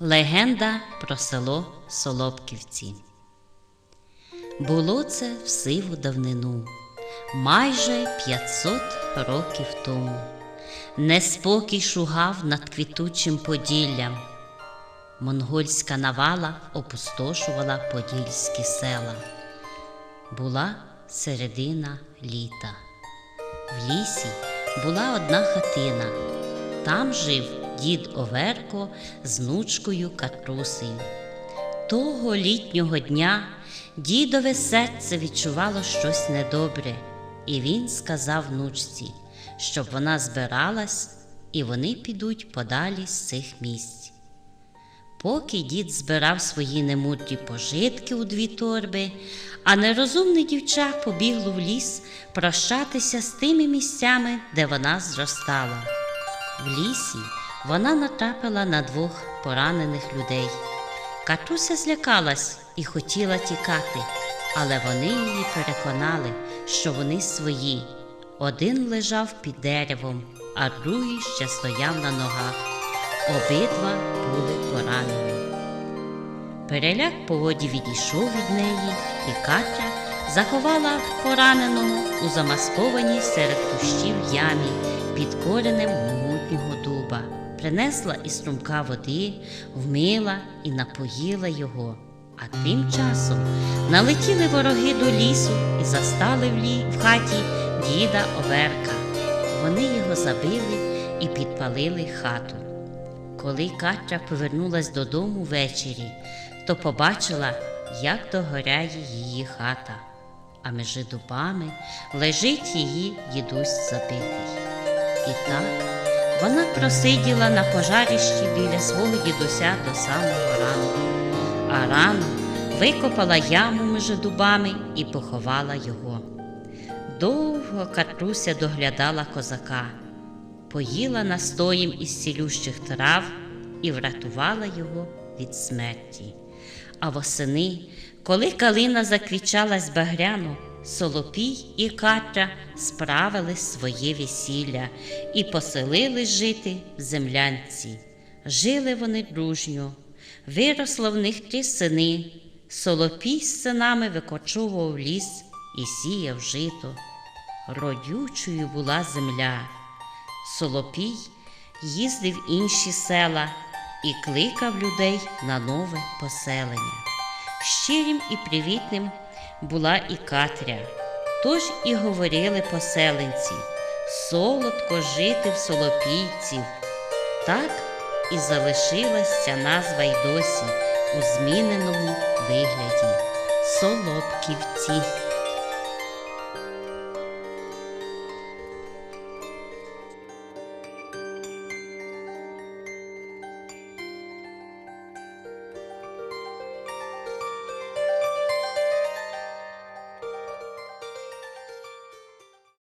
Легенда про село Солопківці. Було це в сиву давнину, майже 500 років тому. Неспокій шугав над квітучим Поділлям. Монгольська навала опустошувала подільські села. Була середина літа. В лісі була одна хатина. Там жив дід Оверко з внучкою Катрусею. Того літнього дня дідове серце відчувало щось недобре, і він сказав внучці, щоб вона збиралась, і вони підуть подалі з цих місць. Поки дід збирав свої немудрі пожитки у дві торби, а нерозумне дівча побігло в ліс прощатися з тими місцями, де вона зростала. В лісі вона натрапила на двох поранених людей. Катруся злякалась і хотіла тікати, але вони її переконали, що вони свої. Один лежав під деревом, а другий ще стояв на ногах. Обидва були поранені. Переляк по воді відійшов від неї, і Катя заховала пораненого у замаскованій серед кущів ямі під коренем принесла із струмка води, вмила і напоїла його. А тим часом налетіли вороги до лісу і застали в, лі... в хаті діда Оверка. Вони його забили і підпалили хату. Коли Катя повернулась додому ввечері, то побачила, як догоряє її хата, а між дубами лежить її дідусь забитий. І так вона просиділа на пожарищі біля свого дідуся до самого ранку, а рано викопала яму між дубами і поховала його. Довго Катруся доглядала козака, поїла настоєм із цілющих трав і врятувала його від смерті. А восени, коли калина заквічалась багряно, Солопій і Катя справили своє весілля і поселили жити в землянці. Жили вони дружньо, виросло в них три сини. Солопій з синами викочував ліс і сіяв жито. Родючою була земля. Солопій їздив інші села і кликав людей на нове поселення. Щирим і привітним була і Катря, тож і говорили поселенці солодко жити в солопійців. Так і залишилась ця назва й досі у зміненому вигляді Солопківці.